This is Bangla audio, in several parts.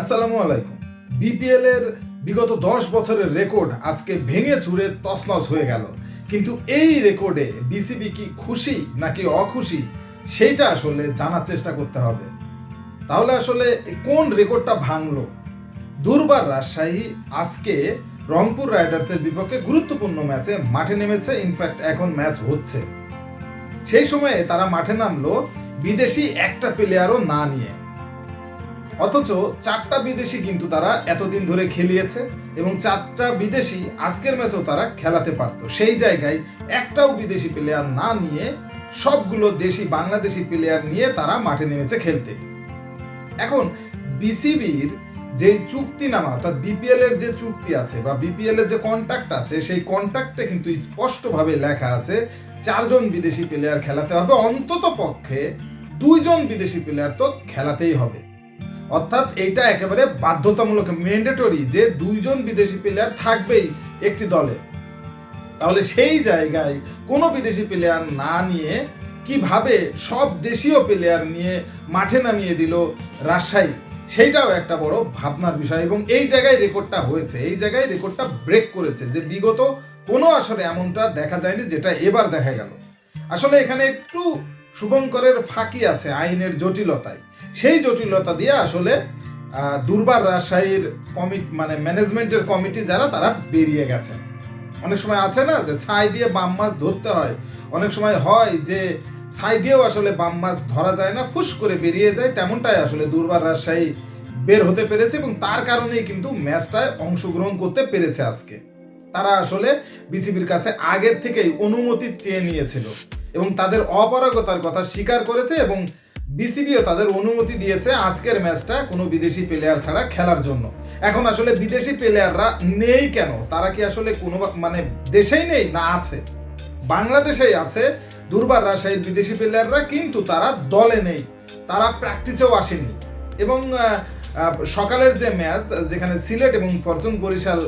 আসসালামু আলাইকুম। বিপিএল এর বিগত দশ বছরের রেকর্ড আজকে ভেঙে চুরে তছনছ হয়ে গেল। কিন্তু এই রেকর্ডে বিসিবি কি খুশি নাকি অখুশি, সেইটা আসলে জানার চেষ্টা করতে হবে। তাহলে আসলে কোন রেকর্ডটা ভাঙলো? দুর্বার রাজশাহী আজকে রংপুর রাইডার্সের বিপক্ষে গুরুত্বপূর্ণ ম্যাচে মাঠে নেমেছে ইনফ্যাক্ট এখন ম্যাচ হচ্ছে। সেই সময়ে তারা মাঠে নামলো বিদেশি একটা প্লেয়ারও না নিয়ে। অথচ চারটা বিদেশি কিন্তু তারা এতদিন ধরে খেলিয়েছে এবং চারটা বিদেশি আজকের ম্যাচেও তারা খেলাতে পারত। সেই জায়গায় একটাও বিদেশি প্লেয়ার না নিয়ে সবগুলো দেশি বাংলাদেশি প্লেয়ার নিয়ে তারা মাঠে নেমেছে খেলতে। এখন বিসিবির যে চুক্তিনামা, অর্থাৎ বিপিএল এর যে চুক্তি আছে বা বিপিএল এর যে কন্ট্রাক্ট আছে, সেই কন্ট্রাক্টে কিন্তু স্পষ্টভাবে লেখা আছে, চারজন বিদেশি প্লেয়ার খেলাতে হবে অন্তত পক্ষে দুইজন বিদেশি প্লেয়ার তো খেলাতেই হবে। অর্থাৎ এইটা একেবারে বাধ্যতামূলক ম্যান্ডেটরি যে দুইজন বিদেশি প্লেয়ার থাকবেই একটি দলে। তাহলে সেই জায়গায় কোনো বিদেশি প্লেয়ার না নিয়ে কীভাবে সব দেশীয় প্লেয়ার নিয়ে মাঠে নামিয়ে দিল রাজশাহী? সেইটাও একটা বড় ভাবনার বিষয় এবং এই জায়গায় রেকর্ডটা হয়েছে, এই জায়গায় রেকর্ডটা ব্রেক করেছে যে বিগত কোনো আসলে এমনটা দেখা যায়নি যেটা এবার দেখা গেল। আসলে এখানে একটু শুভঙ্করের ফাঁকি আছে আইনের জটিলতায়। সেই জটিলতা দিয়ে আসলে দুর্বার রাজশাহীর কমিটি মানে ম্যানেজমেন্টের কমিটি যারা, তারা বেরিয়ে গেছে। অনেক সময় আছে না যে ছাই দিয়ে বাম মাছ ধরতে হয়। অনেক সময় হয় যে ছাই দিয়েও আসলে বাম মাছ ধরা যায় না, ফুস করে বেরিয়ে যায়। তেমনটাই আসলে দুর্বার রাজশাহী বের হতে পেরেছে এবং তার কারণেই কিন্তু ম্যাচটায় অংশগ্রহণ করতে পেরেছে আজকে। তারা আসলে বিসিবির কাছে আগের থেকেই অনুমতি চেয়ে নিয়েছিল এবং তাদের অপারগতার কথা স্বীকার করেছে এবং বিসিবিও তাদের অনুমতি দিয়েছে আজকের ম্যাচটা কোনো বিদেশি প্লেয়ার ছাড়া খেলার জন্য। এখন আসলে বিদেশি প্লেয়াররা নেই কেন? তারা কি আসলে কোনো মানে দেশেই নেই না আছে? বাংলাদেশেই আছে। দুর্বার রাজশাহীর বিদেশি প্লেয়াররা কিন্তু তারা দলে নেই। তারা প্র্যাকটিসেও আসেনি। এবং সকালের যে ম্যাচ, যেখানে সিলেট এবং ফরচুন বরিশাল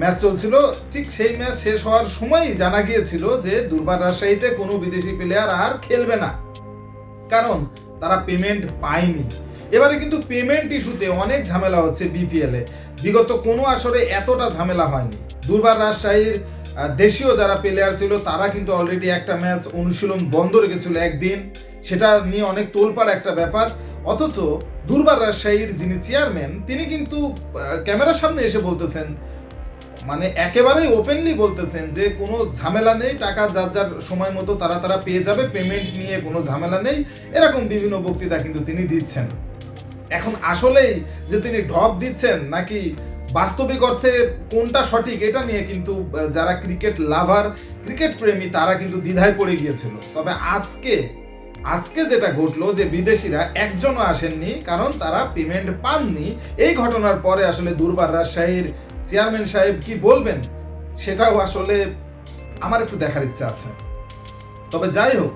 ম্যাচ চলছিল, ঠিক সেই ম্যাচ শেষ হওয়ার সময়ই জানা গিয়েছিল যে দুর্বার রাজশাহীতে কোনো বিদেশি প্লেয়ার আর খেলবে না। কারণ তারা পেমেন্ট পায়নি। এবারে কিন্তু পেমেন্ট ইস্যুতে অনেক ঝামেলা হচ্ছে বিপিএল বিগত কোনো আসরে এতটা ঝামেলা হয়নি। দুর্বার রাজশাহীর দেশীয় যারা প্লেয়ার ছিল, তারা কিন্তু অলরেডি একটা ম্যাচ অনুশীলন বন্ধ রেখেছিল একদিন। সেটা নিয়ে অনেক তোলপাড় একটা ব্যাপার। অথচ দুর্বার রাজশাহীর যিনি চেয়ারম্যান তিনি কিন্তু ক্যামেরার সামনে এসে বলতেছেন মানে একেবারেই ওপেনলি বলতেছেন যে কোনো ঝামেলা নেই, টাকা যার যার সময় মতো তারা তারা পেয়ে যাবে পেমেন্ট নিয়ে কোনো ঝামেলা নেই। এরকম বিভিন্ন বক্তৃতা কিন্তু তিনি দিচ্ছেন। এখন আসলেই যে তিনি ঢপ দিচ্ছেন নাকি বাস্তবিক অর্থে কোনটা সঠিক এটা নিয়ে কিন্তু যারা ক্রিকেট লাভার, ক্রিকেট প্রেমী, তারা কিন্তু দ্বিধায় পড়ে গিয়েছিল। তবে আজকে আজকে যেটা ঘটলো যে বিদেশিরা একজনও আসেননি, কারণ তারা পেমেন্ট পাননি। এই ঘটনার পরে আসলে দুর্বার রাজশাহীর চেয়ারম্যান সাহেব কি বলবেন? সেটাও আসলে আমার একটু দেখার ইচ্ছা আছে। তবে যাই হোক,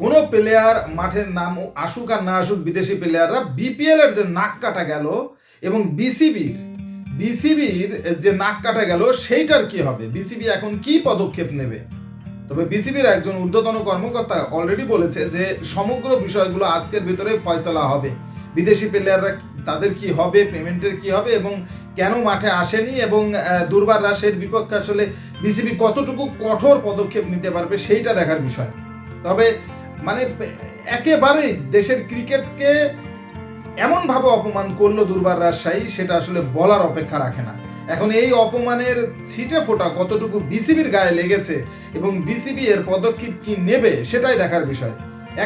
কোনো প্লেয়ার মাঠের নাম আসুক আর না আসুক, বিদেশি প্লেয়াররা বিপিএল এর যে নাক কাটা গেল এবং বিসিবির বিসিবির যে নাক কাটা গেল, সেইটার কি হবে? বিসিবি এখন কি পদক্ষেপ নেবে? তবে বিসিবির একজন ঊর্ধ্বতন কর্মকর্তা অলরেডি বলেছে যে সমগ্র বিষয়গুলো আজকের ভিতরে ফয়সলা হবে। বিদেশি প্লেয়াররা তাদের কি হবে পেমেন্টের কি হবে এবং কেন মাঠে আসেনি এবং দুর্বার রাশের বিপক্ষে আসলে বিসিবি কতটুকু কঠোর পদক্ষেপ নিতে পারবে সেইটা দেখার বিষয়। তবে মানে একেবারেই দেশের ক্রিকেটকে এমনভাবে অপমান করল দুর্বার রাজশাহী, সেটা আসলে বলার অপেক্ষা রাখে না। এখন এই অপমানের ছিটে ফোটা কতটুকু বিসিবির গায়ে লেগেছে এবং বিসিবি এর পদক্ষেপ কি নেবে, সেটাই দেখার বিষয়।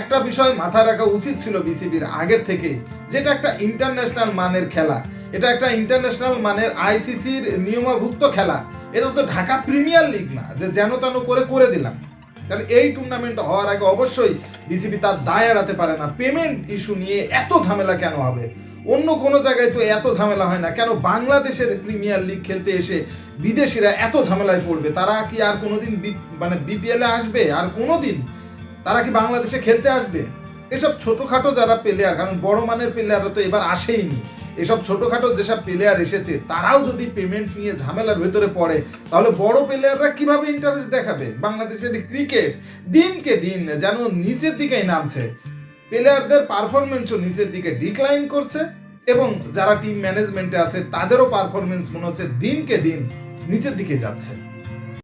একটা বিষয় মাথায় রাখা উচিত ছিল বিসিবির আগের থেকেই, যেটা একটা ইন্টারন্যাশনাল মানের খেলা। এটা একটা ইন্টারন্যাশনাল মানের আইসিসির নিয়মাভুক্ত খেলা। এটা তো ঢাকা প্রিমিয়ার লিগ না, যে যেন তেন করে করে দিলাম। তাহলে এই টুর্নামেন্ট হওয়ার আগে অবশ্যই বিসিবি তার দায় এড়াতে পারে না। পেমেন্ট ইস্যু নিয়ে এত ঝামেলা কেন হবে? অন্য কোনো জায়গায় তো এত ঝামেলা হয় না। কেন বাংলাদেশের প্রিমিয়ার লিগ খেলতে এসে বিদেশিরা এত ঝামেলায় পড়বে? তারা কি আর কোনোদিন বি- মানে বিপিএলে আসবে? আর কোনোদিন তারা কি বাংলাদেশে খেলতে আসবে? এসব ছোটোখাটো যারা প্লেয়ার কারণ বড় মানের প্লেয়াররা তো এবার আসেইনি। এসব ছোটোখাটো যেসব প্লেয়ার এসেছে, তারাও যদি পেমেন্ট নিয়ে ঝামেলার ভেতরে পড়ে, তাহলে বড় প্লেয়াররা কীভাবে ইন্টারেস্ট দেখাবে? বাংলাদেশের ক্রিকেট দিনকে দিন যেন নিচের দিকেই নামছে। প্লেয়ারদের পারফরমেন্সও নিচের দিকে ডিক্লাইন করছে এবং যারা টিম ম্যানেজমেন্টে আছে, তাদেরও পারফরমেন্স মনে হচ্ছে দিনকে দিন নিচের দিকে যাচ্ছে।